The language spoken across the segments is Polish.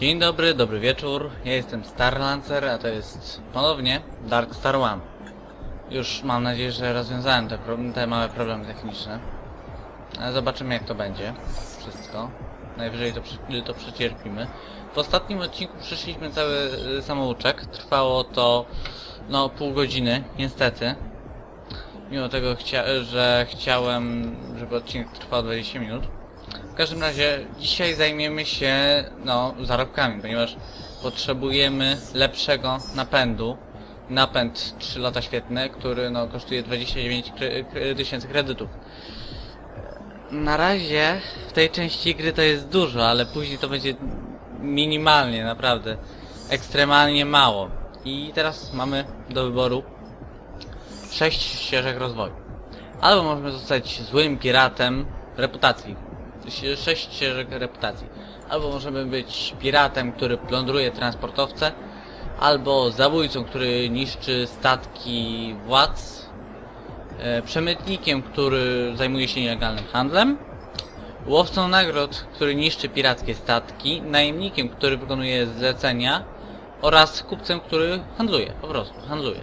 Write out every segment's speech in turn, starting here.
Dzień dobry, dobry wieczór. Ja jestem Starlancer, a to jest ponownie Dark Star One. Już mam nadzieję, że rozwiązałem te, te małe problemy techniczne. Ale zobaczymy jak to będzie. Wszystko. Najwyżej to, to przecierpimy. W ostatnim odcinku przeszliśmy cały y, samouczek. Trwało to no pół godziny, niestety. Mimo tego, chcia że chciałem, żeby odcinek trwał 20 minut. W każdym razie dzisiaj zajmiemy się no, zarobkami, ponieważ potrzebujemy lepszego napędu. Napęd 3 lata świetne, który no, kosztuje 29 kre kre- tysięcy kredytów. Na razie w tej części gry to jest dużo, ale później to będzie minimalnie, naprawdę. Ekstremalnie mało. I teraz mamy do wyboru 6 ścieżek rozwoju. Albo możemy zostać złym piratem reputacji. Sześć reputacji. Albo możemy być piratem, który plądruje transportowce, albo zabójcą, który niszczy statki władz, e, przemytnikiem, który zajmuje się nielegalnym handlem, łowcą nagród, który niszczy pirackie statki, najemnikiem, który wykonuje zlecenia oraz kupcem, który handluje, po prostu handluje.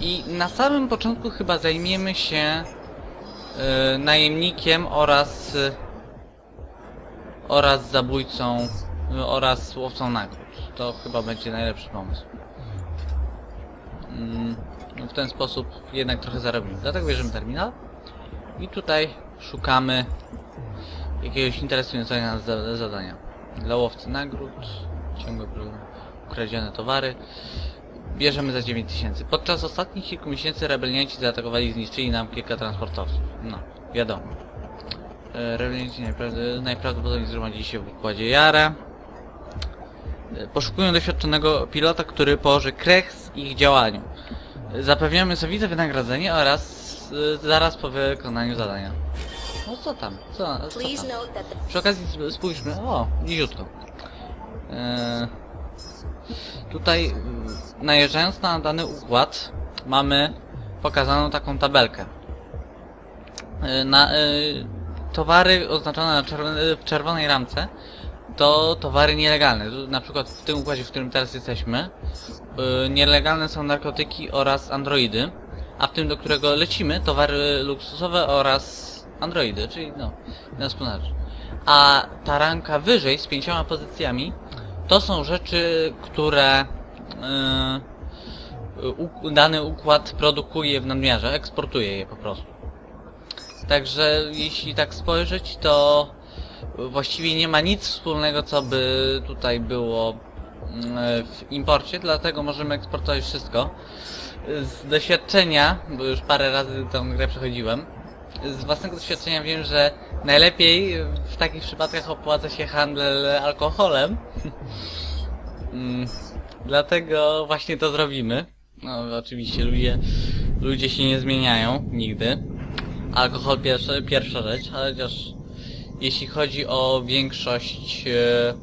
I na samym początku chyba zajmiemy się y, najemnikiem oraz y, oraz zabójcą oraz łowcą nagród. To chyba będzie najlepszy pomysł. Mm, w ten sposób jednak trochę zarobimy. Dlatego bierzemy terminal i tutaj szukamy jakiegoś interesującego nas za- zadania. Dla łowcy nagród, ciągłe pro- ukradzione towary. Bierzemy za 9000. Podczas ostatnich kilku miesięcy rebelianci zaatakowali i zniszczyli nam kilka transportowców. No, wiadomo. E, Rebelianci najprawd- najprawdopodobniej zgromadzili się w układzie Jara. E, Poszukują doświadczonego pilota, który położy kres ich działaniu. E, Zapewniamy solidne wynagrodzenie oraz zaraz po wykonaniu zadania. No co tam? Co, co tam? Przy okazji sp- spójrzmy. O, niziutko. Eee, tutaj najeżdżając na dany układ mamy pokazaną taką tabelkę. Eee, na, eee, towary oznaczone na czerwone, w czerwonej ramce to towary nielegalne. Na przykład w tym układzie, w którym teraz jesteśmy, eee, nielegalne są narkotyki oraz androidy, a w tym, do którego lecimy, towary luksusowe oraz androidy, czyli no, na wspólnocie. A ta ranka wyżej z pięcioma pozycjami to są rzeczy, które yy, dany układ produkuje w nadmiarze, eksportuje je po prostu. Także jeśli tak spojrzeć, to właściwie nie ma nic wspólnego, co by tutaj było yy, w imporcie, dlatego możemy eksportować wszystko. Z doświadczenia, bo już parę razy tą grę przechodziłem, z własnego doświadczenia wiem, że najlepiej w takich przypadkach opłaca się handel alkoholem. Mm, Dlatego właśnie to zrobimy. No oczywiście ludzie, ludzie się nie zmieniają nigdy. Alkohol pierwsza, pierwsza rzecz, ale chociaż jeśli chodzi o większość e,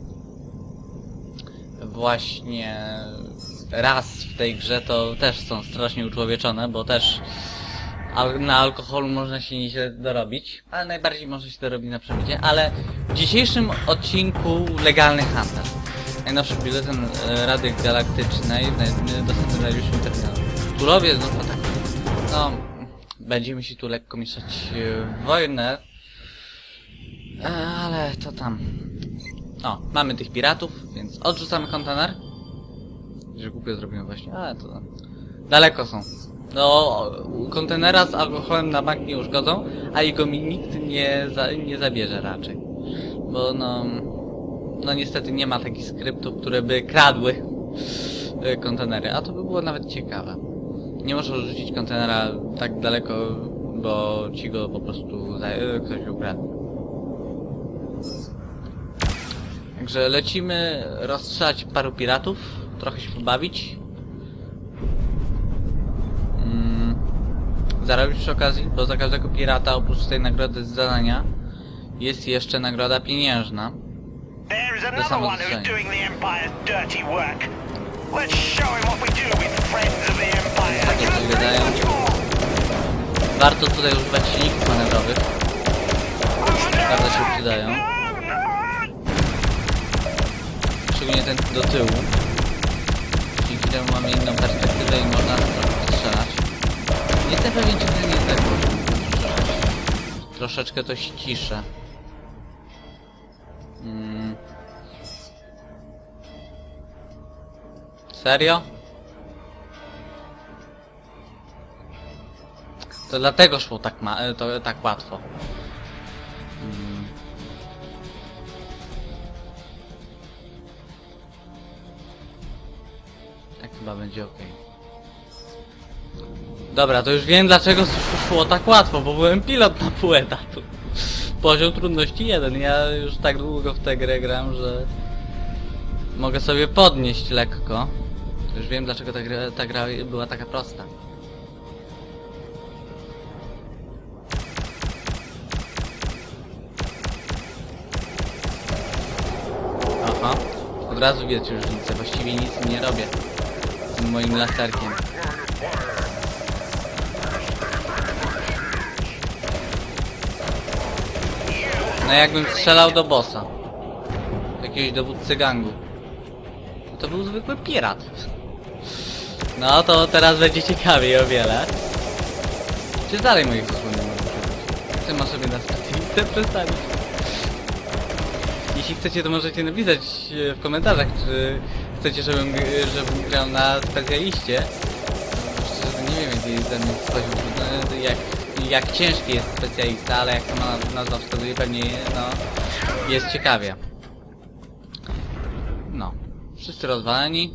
właśnie ras w tej grze, to też są strasznie uczłowieczone, bo też na alkoholu można się nieźle dorobić, ale najbardziej można się dorobić na przemycie, ale w dzisiejszym odcinku legalny handel. Najnowszy biuletyn e, Rady Galaktycznej, dostępny w najbliższym terminalu. Turowie, no to tak, no, będziemy się tu lekko mieszać e, w wojnę, E, ale to tam. O, mamy tych piratów, więc odrzucamy kontener. Że głupio zrobimy właśnie, ale to daleko są. No, kontenera z alkoholem na bank nie uszkodzą, a jego mi nikt nie, za, nie zabierze raczej. Bo no, no niestety nie ma takich skryptów, które by kradły y, kontenery, a to by było nawet ciekawe. Nie możesz rzucić kontenera tak daleko, bo ci go po prostu za, y, ktoś ukradł. Także lecimy rozstrzelać paru piratów, trochę się pobawić. Mm, zarobić przy okazji, bo za każdego pirata oprócz tej nagrody z zadania jest jeszcze nagroda pieniężna. Do. Takie coś wydają. Warto tutaj używać silników manewrowych. Bardzo się przydają. Szczególnie ten do tyłu. Dzięki temu mamy inną perspektywę i można trochę strzelać. Nie jestem pewien, czy ten jest tak Troszeczkę to ściszę. Mm. Serio? To dlatego szło tak ma e, to tak łatwo. Mm. Tak chyba będzie ok. Dobra, to już wiem dlaczego szło tak łatwo, bo byłem pilot na pół etatu. Poziom trudności jeden. Ja już tak długo w tę grę gram, że mogę sobie podnieść lekko. Już wiem dlaczego ta gra, ta gra była taka prosta. Razu widać różnicę. Właściwie nic nie robię tym moim laserkiem. No jakbym strzelał do bossa. Jakiegoś dowódcy gangu. To był zwykły pirat. No to teraz będzie ciekawiej o wiele. Czy dalej moich używać? Chcę ma sobie na Chcę przestawić. Jeśli chcecie, to możecie napisać e, w komentarzach, czy chcecie, żebym, g- żebym grał na specjaliście. Szczerze nie wiem, jaki jest ten poziom trudności, jak, jak ciężki jest specjalista, ale jak sama nazwa wskazuje, pewnie no, jest ciekawie. No. Wszyscy rozwaleni.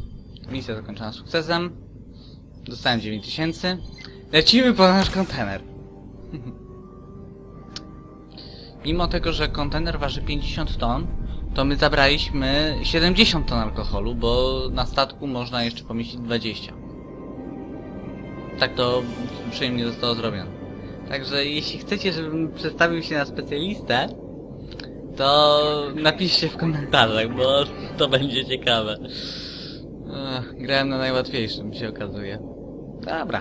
Misja zakończona sukcesem. Dostałem 9000. Lecimy po nasz kontener. Mimo tego, że kontener waży 50 ton, to my zabraliśmy 70 ton alkoholu, bo na statku można jeszcze pomieścić 20. Tak to przyjemnie zostało zrobione. Także jeśli chcecie, żebym przedstawił się na specjalistę, to napiszcie w komentarzach, bo to będzie ciekawe. Ech, grałem na najłatwiejszym, się okazuje. Dobra.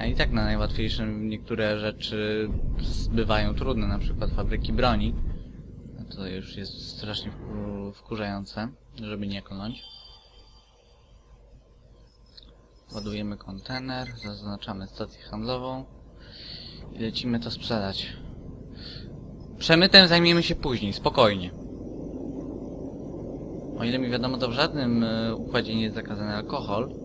A i tak na najłatwiejszym niektóre rzeczy bywają trudne, na przykład fabryki broni. To już jest strasznie wku- wkurzające, żeby nie klnąć. Ładujemy kontener, zaznaczamy stację handlową i lecimy to sprzedać. Przemytem zajmiemy się później, spokojnie. O ile mi wiadomo, to w żadnym e, układzie nie jest zakazany alkohol.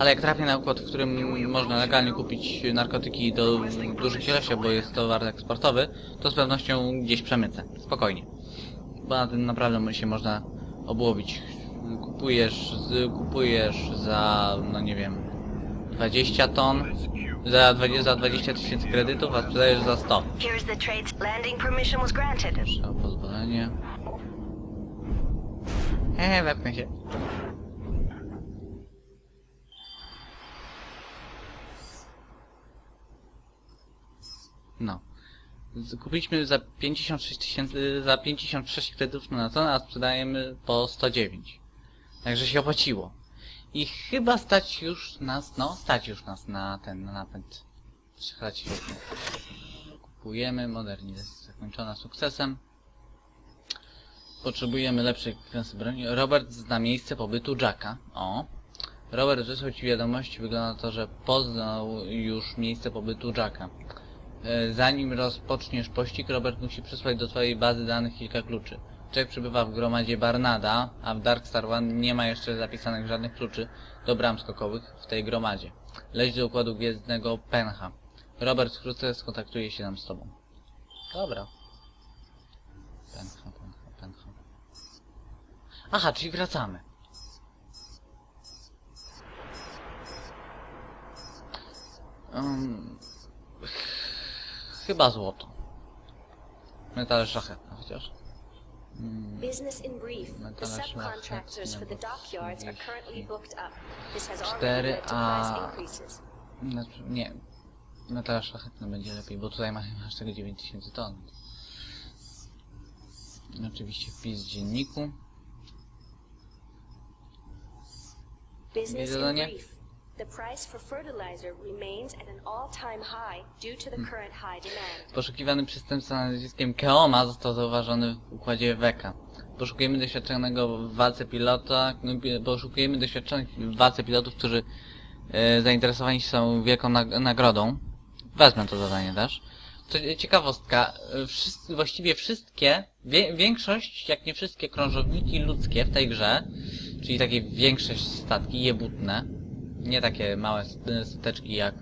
Ale jak trafię na układ, w którym można legalnie kupić narkotyki do dużych ilości, bo jest towar eksportowy, to z pewnością gdzieś przemycę. Spokojnie. Bo na tym naprawdę się można obłowić. Kupujesz, z, kupujesz za, no nie wiem, 20 ton, za 20 za 20 tysięcy kredytów, a sprzedajesz za 100. Here's the trade's landing permission was granted. Proszę o pozwolenie. Eee, wepnę się. No. Kupiliśmy za 56 tysięcy, za 56 kredytów na tonę, a sprzedajemy po 109. Także się opłaciło. I chyba stać już nas, no, stać już nas na ten, na napęd. Się. Kupujemy, modernizacja zakończona sukcesem. Potrzebujemy lepszej klasy broni. Robert zna miejsce pobytu Jacka. O. Robert wysłał ci wiadomość. Wygląda na to, że poznał już miejsce pobytu Jacka. E, Zanim rozpoczniesz pościg, Robert musi przysłać do twojej bazy danych kilka kluczy. Jack przybywa w gromadzie Barnada, a w Dark Star One nie ma jeszcze zapisanych żadnych kluczy do bram skokowych w tej gromadzie. Leć do układu gwiezdnego Penha. Robert wkrótce skontaktuje się nam z tobą. Dobra. Penha, penha, penha. Aha, czyli wracamy. Um, chyba złoto. Metal szlachetne chociaż. Mm, Business in brief. The subcontractors for the dockyards are currently 40. booked up. This has already led to a- price increases. Znaczy, nie. Metal szlachetne będzie lepiej, bo tutaj mamy aż tego 9000 ton. Oczywiście wpis w dzienniku. Business in brief. To. Poszukiwany przestępca nazwiskiem Keoma został zauważony w układzie Weka. Poszukujemy doświadczonego w walce pilota, no, poszukujemy doświadczonych w walce pilotów, którzy e, zainteresowani są wielką nag nagrodą. Wezmę to zadanie też. Co, ciekawostka, e, wszyscy, właściwie wszystkie, wie, większość, jak nie wszystkie krążowniki ludzkie w tej grze, czyli takie większość statki jebutne, nie takie małe st- stateczki jak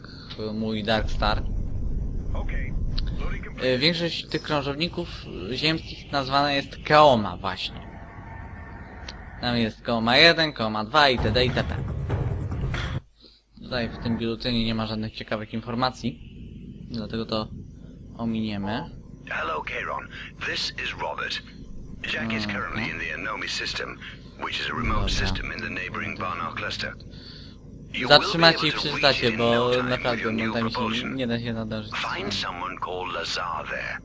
mój Dark Star. E, Większość tych krążowników ziemskich nazwana jest Keoma właśnie. Tam jest Keoma 1, Keoma 2 itd. itp. Tutaj w tym biuletynie nie ma żadnych ciekawych informacji, dlatego to ominiemy. Hello. This is Robert. Jack is currently in the Anomi system, which is a remote system in the neighboring cluster. You will be Zatrzymacie able i to przeczytacie, reach it in bo no time naprawdę your new momentami się nie da się nadążyć. Find someone called Lazar there.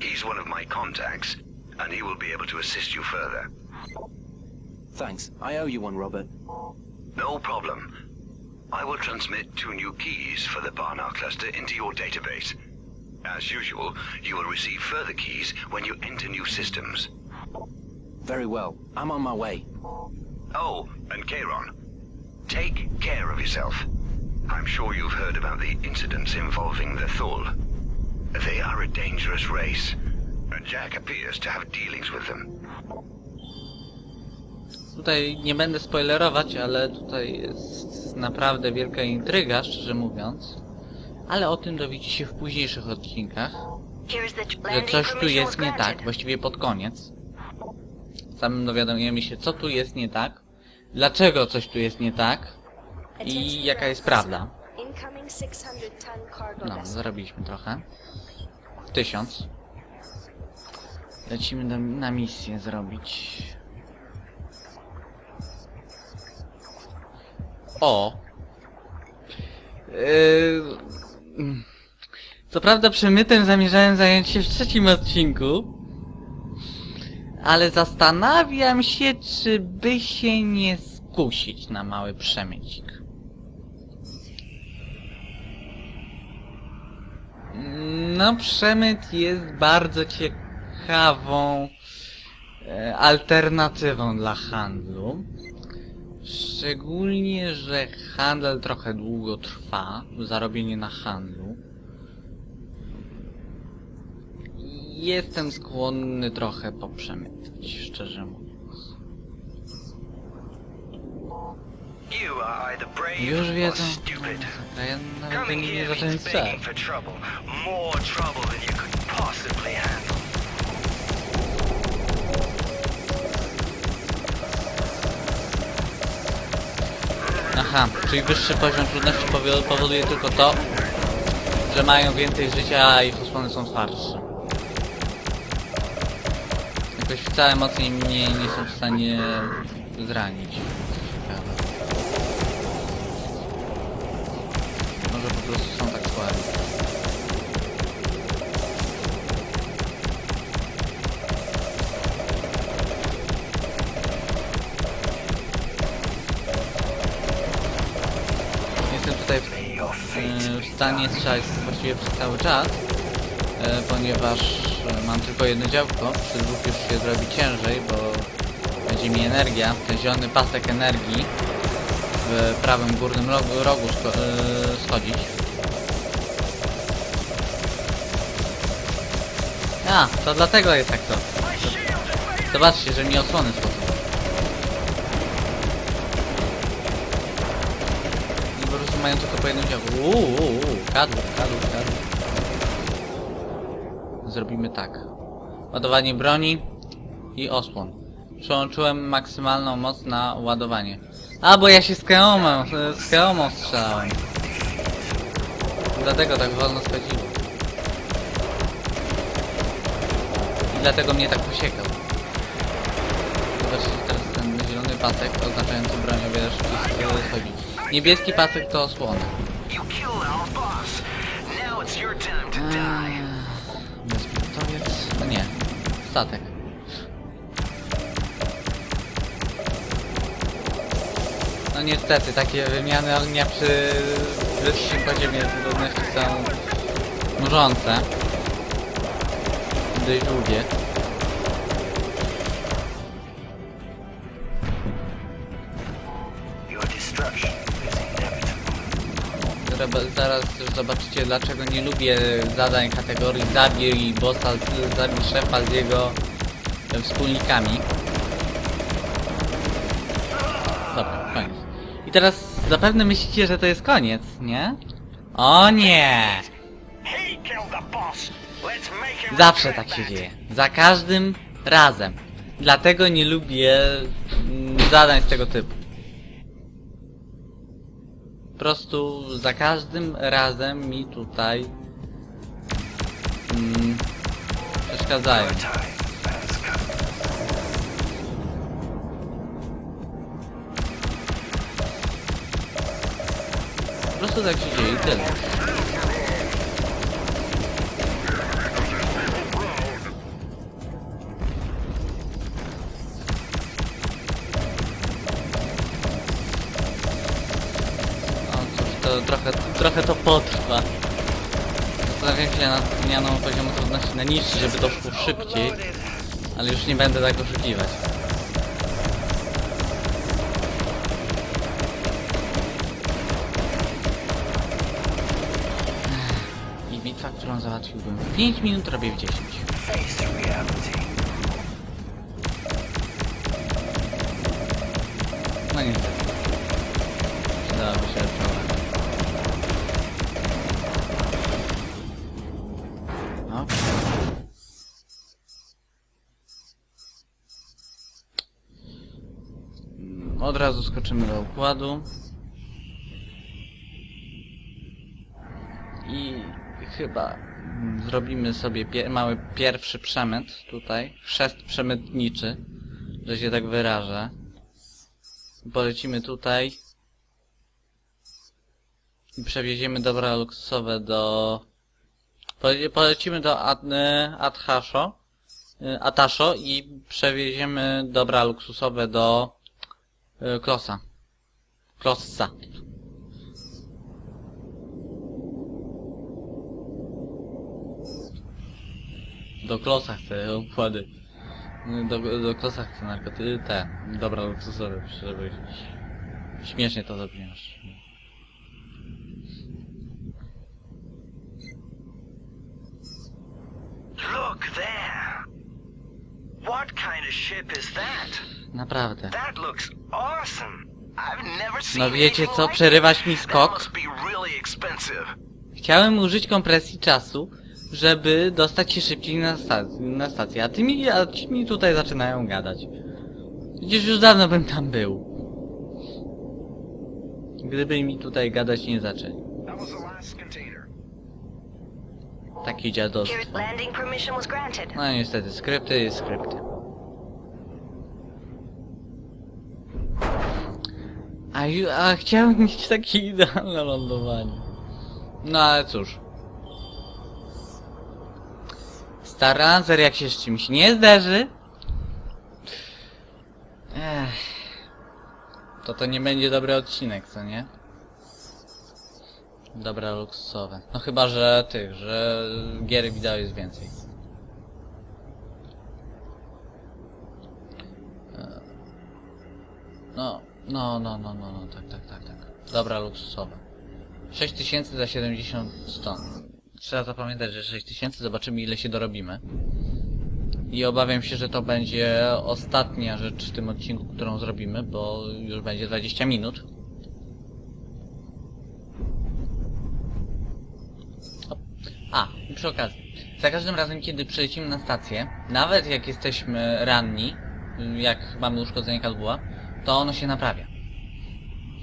He's one of my contacts, and he will be able to assist you further. Thanks. I owe you one, Robert. No problem. I will transmit two new keys for the Barnard cluster into your database. As usual, you will receive further keys when you enter new systems. Very well. I'm on my way. Oh, and Kieron, take care of yourself. I'm sure you've heard about the incidents involving the Thul. They are a dangerous race, and Jack appears to have dealings with them. Tutaj nie będę spoilerować, ale tutaj jest naprawdę wielka intryga, szczerze mówiąc. Ale o tym dowiecie się w późniejszych odcinkach. Że coś tu jest nie tak, właściwie pod koniec. Samym dowiadujemy się, co tu jest nie tak, dlaczego coś tu jest nie tak i jaka jest prawda. Incoming 600 ton cargo No, zarobiliśmy trochę. Tysiąc. Lecimy do, na misję zrobić. O! Yy... mm. Co prawda przemytem zamierzałem zająć się w trzecim odcinku. Ale zastanawiam się, czy by się nie skusić na mały przemycik. No, przemyt jest bardzo ciekawą e, alternatywą dla handlu. Szczególnie, że handel trochę długo trwa, zarobienie na handlu. I Jestem skłonny trochę poprzemytać, szczerze mówiąc. Już wiedzą. A ja nawet nie zacząłem strzelać. Aha, czyli wyższy poziom trudności powoduje tylko to, że mają więcej życia, a ich osłony są twardsze. Jakoś wcale mocniej mnie nie są w stanie zranić. Może po prostu są tak słabi. Jestem tutaj w, e, w stanie strzelać właściwie przez cały czas, e, ponieważ e, mam tylko jedno działko, przy dwóch już się zrobi ciężej, bo będzie mi energia, ten zielony pasek energii w prawym górnym rogu, rogu e, schodzić. A, to dlatego jest tak to. Zobaczcie, że mi osłony schodzą. I po prostu mają tylko po jednym działku. Uuu, kadłub, kadłub, kadłub. Zrobimy tak. Ładowanie broni i osłon. Przełączyłem maksymalną moc na ładowanie. A, bo ja się z Keomą, z Keomą strzelałem. Dlatego tak wolno schodziło. I dlatego mnie tak posiekał. Zobaczcie teraz ten zielony pasek oznaczający broń o wiele szybciej schodzi. Niebieski pasek to osłony. You killed our boss. Now it's your time to die. Statek. No niestety, takie wymiany ognia przy wyższym poziomie trudności są nużące. Dość długie. Zaraz- zobaczycie dlaczego nie lubię zadań kategorii zabij bossa, zabij szefa z jego wspólnikami. Dobra, koniec. I teraz zapewne myślicie, że to jest koniec, nie? O nie! Zawsze tak się dzieje. Za każdym razem. Dlatego nie lubię mm, zadań z tego typu. Po prostu za każdym razem mi tutaj mm, przeszkadzają. Po prostu tak się dzieje i tyle. Trochę, trochę to potrwa. Zastanawiam się nad zmianą poziomu trudności na niższy, żeby to szło szybciej, ale już nie będę tak oszukiwać. I bitwa, którą załatwiłbym w 5 minut, robię w 10. Od razu skoczymy do układu. I chyba zrobimy sobie pie mały pierwszy przemyt tutaj. Chrzest przemytniczy, że się tak wyrażę. Polecimy tutaj. I przewieziemy dobra luksusowe do... Pole- Polecimy do y, Athasho. y, Atasho i przewieziemy dobra luksusowe do Klosa. Klossa. Do Klosa chcę układy. Do, do Klosa chcę narkotyki, te, dobra luksusowe, żeby śmiesznie to zabrzmiasz. Look there. What kind of ship is that? Naprawdę. No wiecie co, przerywać mi skok? must be really expensive. Chciałem użyć kompresji czasu, żeby dostać się szybciej na, sta na stację, a ty mi, a ci mi tutaj zaczynają gadać. Przecież już dawno bym tam był. Gdyby mi tutaj gadać nie zaczęli. Takie dziadostwo. No niestety, skrypty i skrypty. A, a chciałem mieć takie idealne lądowanie. No ale cóż. Star Lancer jak się z czymś nie zderzy... Ech. To to nie będzie dobry odcinek, co nie? Dobra, luksusowe. No chyba, że tych, że gier wideo jest więcej. E, No, no, no, no, no, no, tak, tak, tak, tak. Dobra, luksusowe. 6000 za 70 ston. Trzeba zapamiętać, że 6000, zobaczymy ile się dorobimy. I obawiam się, że to będzie ostatnia rzecz w tym odcinku, którą zrobimy, bo już będzie 20 minut. A, przy okazji, za każdym razem, kiedy przylecimy na stację, nawet jak jesteśmy ranni, jak mamy uszkodzenie kadłuba, to ono się naprawia.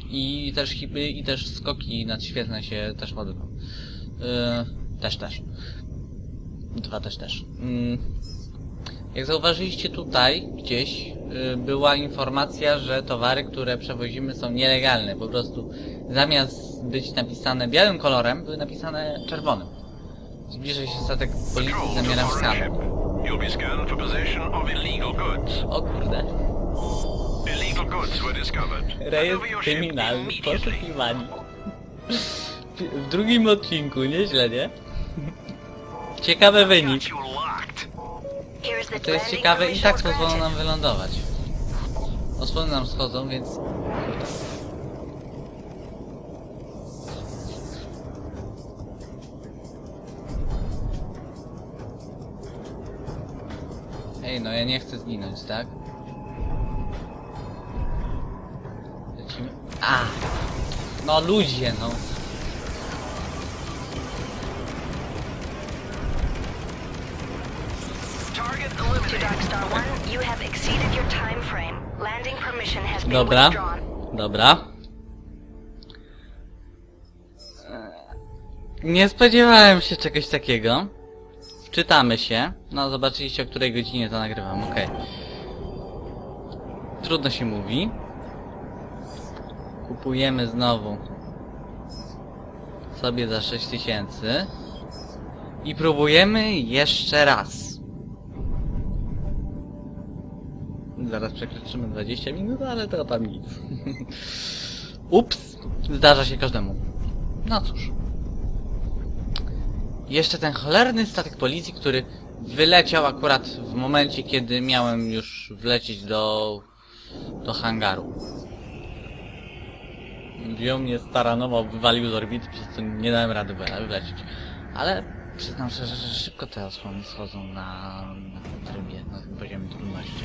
I też hipy, i też skoki nadświetlne się też ładują. Yy, też, też. Dwa też, też. Yy, jak zauważyliście tutaj, gdzieś, yy, była informacja, że towary, które przewozimy są nielegalne. Po prostu zamiast być napisane białym kolorem, były napisane czerwonym. Zbliża się statek policji, zamieram goods. O kurde. Rejestr kryminalny, poszukiwani. W drugim odcinku, nieźle, nie? Ciekawy wynik. To jest ciekawe i tak pozwolą nam wylądować. Osłony nam schodzą, więc... Ej, no ja nie chcę zginąć, tak? A! No ludzie, no. Target To eliminated. Darkstar 1, you have exceeded your time frame. Landing permission has been Dobra, dobra. Eee, Nie spodziewałem się czegoś takiego. Wczytamy się. No, zobaczyliście o której godzinie to nagrywam, okej. Trudno się mówi. Kupujemy znowu sobie za 6000 i próbujemy jeszcze raz. Zaraz przekroczymy 20 minut, ale to tam nic. Ups, zdarza się każdemu. No cóż. Jeszcze ten cholerny statek policji, który wyleciał akurat w momencie, kiedy miałem już wlecieć do, do hangaru. Wziął mnie staranowo, wywalił z orbity, przez co nie dałem rady wylecieć. Ale przyznam szczerze, że szybko te osłony schodzą na, na tym trybie, na tym poziomie trudności.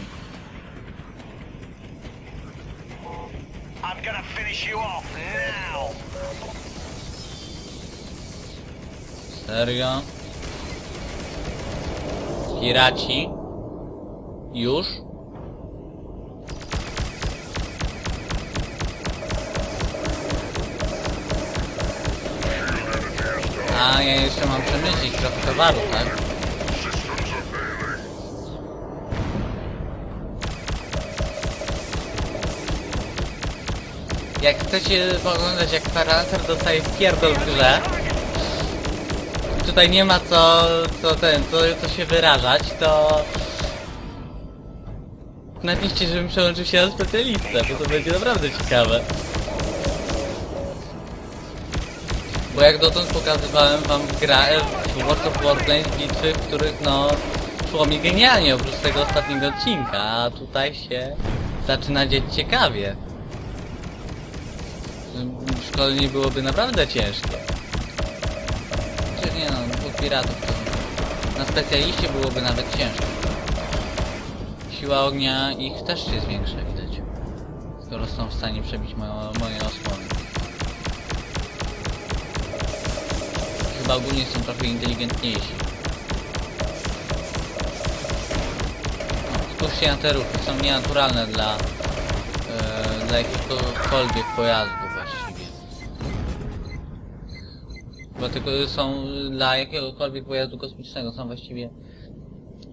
I'm gonna finish you off now. Serio? Piraci? Już? A, ja jeszcze mam przemyśleć trochę towaru, tak? Jak chcecie oglądać jak Paralancer dostaje pierdol w grze, tutaj nie ma co, co ten, co, co się wyrażać, to napiszcie, żebym przełączył się na specjalistę, bo to będzie naprawdę ciekawe. Bo jak dotąd pokazywałem wam gra World of Warplanes bitwy, w których no szło mi genialnie oprócz tego ostatniego odcinka, a tutaj się zaczyna dzieć ciekawie. Szkolenie byłoby naprawdę ciężkie. Czy nie no, dwóch piratów to na specjaliście byłoby nawet ciężko. Siła ognia ich też się zwiększa, widać. Skoro są w stanie przebić moje osłony. Chyba ogólnie są trochę inteligentniejsi. Spójrzcie na te ruchy, są nienaturalne dla, e, dla jakiegokolwiek pojazdu właściwie. Bo tylko są dla jakiegokolwiek pojazdu kosmicznego, są właściwie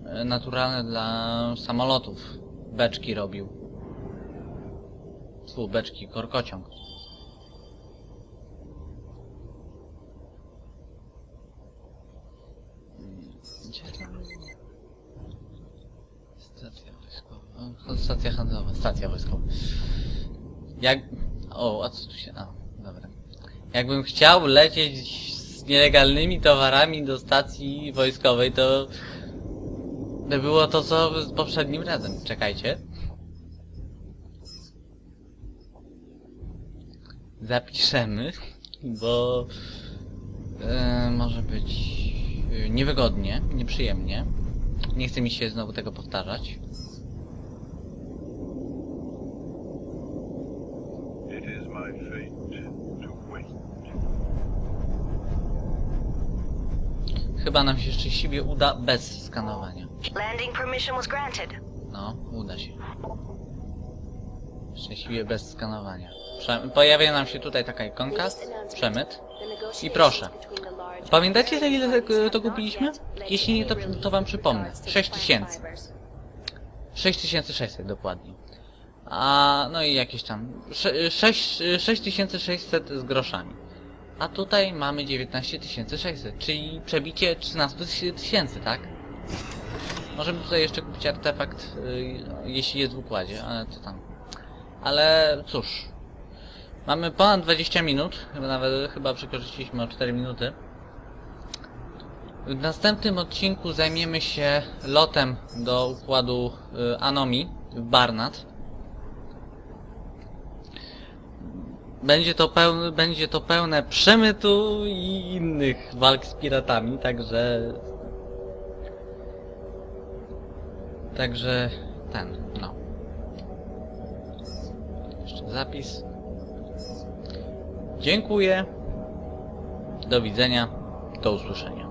e, naturalne dla samolotów. Beczki robił. Fu, beczki, korkociąg. Gdzie tam? Stacja wojskowa. O, Stacja handlowa, stacja wojskowa. Jak... O, a co tu się... A, dobra. Jakbym chciał lecieć z nielegalnymi towarami do stacji wojskowej, to... by było to co z poprzednim razem. Czekajcie. Zapiszemy, bo... E, może być e, niewygodnie, nieprzyjemnie. Nie chce mi się znowu tego powtarzać. It is my fate to wait. Chyba nam się szczęśliwie uda bez skanowania. Landing permission was granted. No, uda się. Szczęśliwie bez skanowania. Prze pojawia nam się tutaj taka ikonka, przemyt. I proszę. Pamiętacie za ile to- to kupiliśmy? Jeśli nie, to, to wam przypomnę. 6000. 6600 dokładnie. A, no i jakieś tam... sze- sześć- 6600 z groszami. A tutaj mamy 19600, czyli przebicie 13 tysięcy, tak? Możemy tutaj jeszcze kupić artefakt, y, jeśli jest w układzie, ale to tam Ale cóż. Mamy ponad 20 minut, chyba nawet chyba przekroczyliśmy o 4 minuty. W następnym odcinku zajmiemy się lotem do układu y, Anomi w Barnat. Będzie to, pełne, będzie to pełne przemytu i innych walk z piratami, także... Także ten, no. Jeszcze zapis. Dziękuję. Do widzenia. Do usłyszenia.